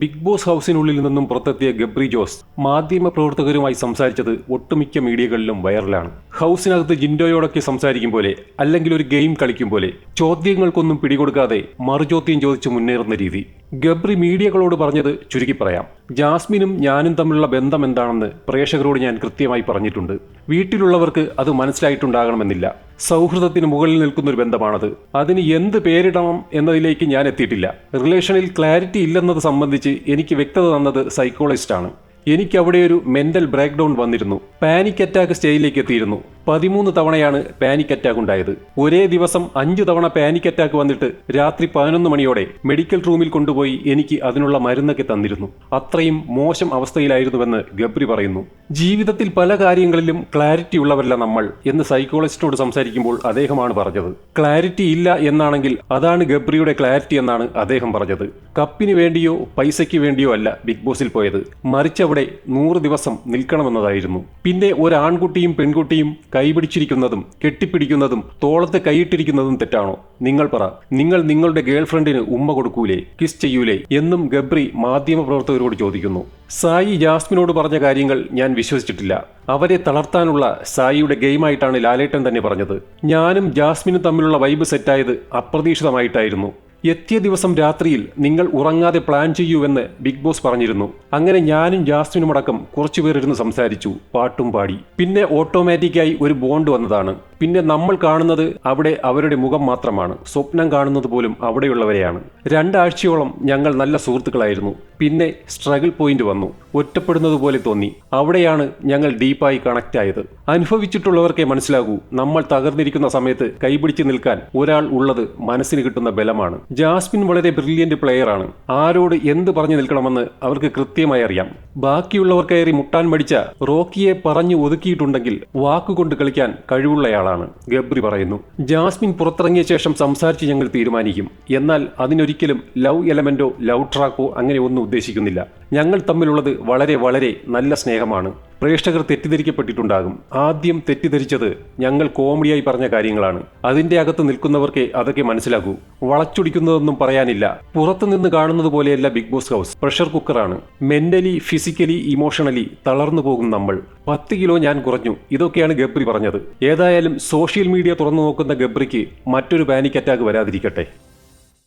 Big boss ഹൗസിനുള്ളിൽ നിന്നും പുറത്തെത്തിയ ഗബ്രി ജോസ് മാധ്യമ പ്രവർത്തകരുമായി സംസാരിച്ചത് ഒട്ടുമിക്ക മീഡിയകളിലും വൈറലാണ്. ഹൗസിനകത്ത് ജിൻഡോയോടൊക്കെ സംസാരിക്കും പോലെ അല്ലെങ്കിൽ ഒരു ഗെയിം കളിക്കും പോലെ ചോദ്യങ്ങൾക്കൊന്നും പിടികൊടുക്കാതെ മറുചോദ്യം ചോദിച്ച് മുന്നേറുന്ന രീതി. ഗബ്രി മീഡിയകളോട് പറഞ്ഞത് ചുരുക്കി പറയാം. ജാസ്മിനും ഞാനും തമ്മിലുള്ള ബന്ധം എന്താണെന്ന് പ്രേക്ഷകരോട് ഞാൻ കൃത്യമായി പറഞ്ഞിട്ടുണ്ട്. വീട്ടിലുള്ളവർക്ക് അത് മനസ്സിലായിട്ടുണ്ടാകണമെന്നില്ല. സൗഹൃദത്തിന് മുകളിൽ നിൽക്കുന്ന ഒരു ബന്ധമാണത്. അതിന് എന്ത് പേരിടണം എന്നതിലേക്ക് ഞാൻ എത്തിയിട്ടില്ല. റിലേഷനിൽ ക്ലാരിറ്റി ഇല്ലെന്നത് സംബന്ധിച്ച് എനിക്ക് വ്യക്തത തന്നത് സൈക്കോളജിസ്റ്റാണ്. എനിക്ക് അവിടെ ഒരു മെന്റൽ ബ്രേക്ക് ഡൗൺ വന്നിരുന്നു പാനിക് അറ്റാക്ക് സ്റ്റേജിലേക്ക് എത്തിയിരുന്നു. പതിമൂന്ന് തവണയാണ് പാനിക് അറ്റാക്ക് ഉണ്ടായത്. ഒരേ ദിവസം അഞ്ചു തവണ പാനിക് അറ്റാക്ക് വന്നിട്ട് രാത്രി പതിനൊന്ന് മണിയോടെ മെഡിക്കൽ റൂമിൽ കൊണ്ടുപോയി എനിക്ക് അതിനുള്ള മരുന്നൊക്കെ തന്നിരുന്നു. അത്രയും മോശം അവസ്ഥയിലായിരുന്നുവെന്ന് ഗബ്രി പറയുന്നു. ജീവിതത്തിൽ പല കാര്യങ്ങളിലും ക്ലാരിറ്റി ഉള്ളവരല്ല നമ്മൾ എന്ന് സൈക്കോളജിസ്റ്റോട് സംസാരിക്കുമ്പോൾ അദ്ദേഹമാണ് പറഞ്ഞത്. ക്ലാരിറ്റി ഇല്ല എന്നാണെങ്കിൽ അതാണ് ഗബ്രിയുടെ ക്ലാരിറ്റി എന്നാണ് അദ്ദേഹം പറഞ്ഞത്. കപ്പിന് വേണ്ടിയോ പൈസയ്ക്ക് വേണ്ടിയോ അല്ല ബിഗ് ബോസിൽ പോയത്. മറിച്ചവിടെ നൂറ് ദിവസം നിൽക്കണമെന്നതായിരുന്നു. പിന്നെ ഒരാൺകുട്ടിയും പെൺകുട്ടിയും കൈപിടിച്ചിരിക്കുന്നതും കെട്ടിപ്പിടിക്കുന്നതും തോളത്ത് കൈയിട്ടിരിക്കുന്നതും തെറ്റാണോ? നിങ്ങൾ പറ. നിങ്ങൾ നിങ്ങളുടെ ഗേൾഫ്രണ്ടിന് ഉമ്മ കൊടുക്കൂലേ? കിസ് ചെയ്യൂലേ? എന്നും ഗബ്രി മാധ്യമപ്രവർത്തകരോട് ചോദിക്കുന്നു. സായി ജാസ്മിനോട് പറഞ്ഞ കാര്യങ്ങൾ ഞാൻ വിശ്വസിച്ചിട്ടില്ല. അവരെ തളർത്താനുള്ള സായിയുടെ ഗെയിമായിട്ടാണ് ലാലേട്ടൻ തന്നെ പറഞ്ഞത്. ഞാനും ജാസ്മിനും തമ്മിലുള്ള വൈബ് സെറ്റായത് അപ്രതീക്ഷിതമായിട്ടായിരുന്നു. എത്തിയ ദിവസം രാത്രിയിൽ നിങ്ങൾ ഉറങ്ങാതെ പ്ലാൻ ചെയ്യൂവെന്ന് ബിഗ് ബോസ് പറഞ്ഞിരുന്നു. അങ്ങനെ ഞാനും ജാസ്മിനും അടക്കം കുറച്ചുപേർ ഇരുന്ന് സംസാരിച്ചു പാട്ടും പാടി. പിന്നെ ഓട്ടോമാറ്റിക്കായി ഒരു ബോണ്ട് വന്നതാണ്. പിന്നെ നമ്മൾ കാണുന്നത് അവിടെ അവരുടെ മുഖം മാത്രമാണ്. സ്വപ്നം കാണുന്നത് പോലും അവിടെയുള്ളവരെയാണ്. രണ്ടാഴ്ചയോളം ഞങ്ങൾ നല്ല സുഹൃത്തുക്കളായിരുന്നു. പിന്നെ സ്ട്രഗിൾ പോയിന്റ് വന്നു. ഒറ്റപ്പെടുന്നത് പോലെ തോന്നി. അവിടെയാണ് ഞങ്ങൾ ഡീപ്പായി കണക്റ്റ് ആയത്. അനുഭവിച്ചിട്ടുള്ളവർക്കേ മനസ്സിലാകൂ നമ്മൾ തകർന്നിരിക്കുന്ന സമയത്ത് കൈപിടിച്ച് നിൽക്കാൻ ഒരാൾ ഉള്ളത് മനസ്സിന് കിട്ടുന്ന ബലമാണ്. ജാസ്മിൻ വളരെ ബ്രില്യന്റ് പ്ലെയർ ആണ്. ആരോട് എന്ത് പറഞ്ഞു നിൽക്കണമെന്ന് അവർക്ക് കൃത്യമായി അറിയാം. ബാക്കിയുള്ളവർ കയറി മുട്ടാൻ മടിച്ച റോക്കിയെ പറഞ്ഞു ഒതുക്കിയിട്ടുണ്ടെങ്കിൽ വാക്കുകൊണ്ട് കളിക്കാൻ കഴിവുള്ളയാളാണ് ഗബ്രി പറയുന്നു ജാസ്മിൻ പുറത്തിറങ്ങിയ ശേഷം സംസാരിച്ച് ഞങ്ങൾ തീരുമാനിക്കും. എന്നാൽ അതിനൊരിക്കലും ലവ് എലമെന്റോ ലവ് ട്രാക്കോ അങ്ങനെ ഒന്നും ഉദ്ദേശിക്കുന്നില്ല. ഞങ്ങൾ തമ്മിലുള്ളത് വളരെ വളരെ നല്ല സ്നേഹമാണ്. പ്രേക്ഷകർ തെറ്റിദ്ധരിക്കപ്പെട്ടിട്ടുണ്ടാകും. ആദ്യം തെറ്റിദ്ധരിച്ചത് ഞങ്ങൾ കോമഡിയായി പറഞ്ഞ കാര്യങ്ങളാണ്. അതിന്റെ അകത്ത് നിൽക്കുന്നവർക്ക് അതൊക്കെ മനസ്സിലാകൂ. വളച്ചൊടിക്കുന്നതൊന്നും പറയാനില്ല. പുറത്തുനിന്ന് കാണുന്നത് പോലെയല്ല ബിഗ് ബോസ് ഹൗസ്. പ്രഷർ കുക്കറാണ്. മെന്റലി ഫിസിക്കലി ഇമോഷണലി തളർന്നു പോകും നമ്മൾ. പത്ത് കിലോ ഞാൻ കുറഞ്ഞു. ഇതൊക്കെയാണ് ഗബ്രി പറഞ്ഞത്. ഏതായാലും സോഷ്യൽ മീഡിയ തുറന്നു നോക്കുന്ന ഗബ്രിക്ക് മറ്റൊരു പാനിക് അറ്റാക്ക് വരാതിരിക്കട്ടെ.